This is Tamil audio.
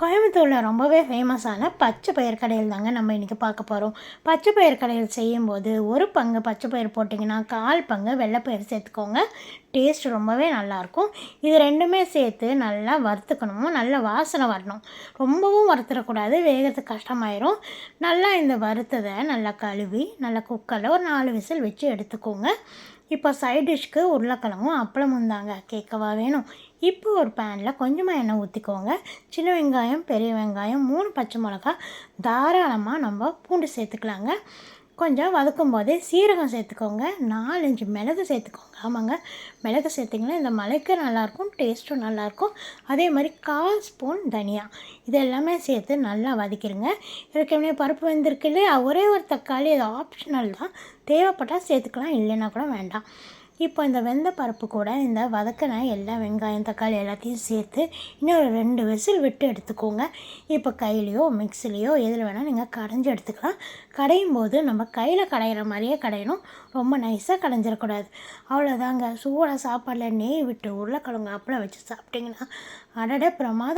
கோயம்புத்தூரில் ரொம்பவே ஃபேமஸான பச்சை பயிர் கடையில் தாங்க நம்ம இன்றைக்கி பார்க்க போகிறோம் பச்சை பயிர் கடையில் செய்யும்போது ஒரு பங்கு பச்சை பயிர் போட்டிங்கன்னா கால் பங்கு வெள்ளைப்பயிர் சேர்த்துக்கோங்க. டேஸ்ட் ரொம்பவே நல்லாயிருக்கும் இது ரெண்டுமே சேர்த்து நல்லா வறுத்துக்கணும். நல்லா வாசனை வரணும். ரொம்பவும் வறுத்துடக்கூடாது. வேகிறதுக்கு கஷ்டமாயிரும். நல்லா இந்த வறுத்ததை நல்லா கழுவி நல்லா குக்கரில் ஒரு நாலு விசில் வச்சு எடுத்துக்கோங்க. இப்போ சைட் டிஷ்க்கு உருளைக்கிழங்கும் அப்பளமும் தாங்க கேட்கவா வேணும்? இப்போ ஒரு பேனில் கொஞ்சமாக எண்ணெய் ஊற்றிக்கோங்க சின்ன வெங்காயம் பெரிய வெங்காயம் மூணு பச்சை மிளகா தாராளமாக நம்ம பூண்டு சேர்த்துக்கலாங்க. கொஞ்சம் வதக்கும் போதே சீரகம் சேர்த்துக்கோங்க. நாலஞ்சு மிளகு சேர்த்துக்கோங்க. ஆமாங்க. மிளகு சேர்த்திங்கன்னா இந்த மலைக்கு நல்லாயிருக்கும் டேஸ்ட்டும் நல்லாயிருக்கும். அதே மாதிரி கால் ஸ்பூன் தனியா. இது எல்லாமே சேர்த்து நல்லா வதக்கிடுங்க ஏற்கனவே பருப்பு வெந்திருக்கு இல்லையா? ஒரே ஒரு தக்காளி அது ஆப்ஷனல் தான். தேவைப்பட்டால் சேர்த்துக்கலாம் இல்லைன்னா கூட வேண்டாம். இப்போ இந்த வெந்த பருப்பு கூட இந்த வதக்கின எல்லா வெங்காயம் தக்காளி எல்லாத்தையும் சேர்த்து இன்னொரு ரெண்டு விசில் விட்டு எடுத்துக்கோங்க. இப்போ கையிலையோ மிக்சிலையோ எதில் வேணால் நீங்கள் கடைஞ்சி எடுத்துக்கலாம். கடையும் போது நம்ம கையில் கடையிற மாதிரியே கடையணும். ரொம்ப நைஸாக கடைஞ்சிடக்கூடாது. அவ்வளோதாங்க சூடாக சாப்பாடில் நெய் விட்டு உருளைக்கிழங்கு அப்பளம் வச்சு சாப்பிட்டிங்கன்னா அடட பிரமாதம்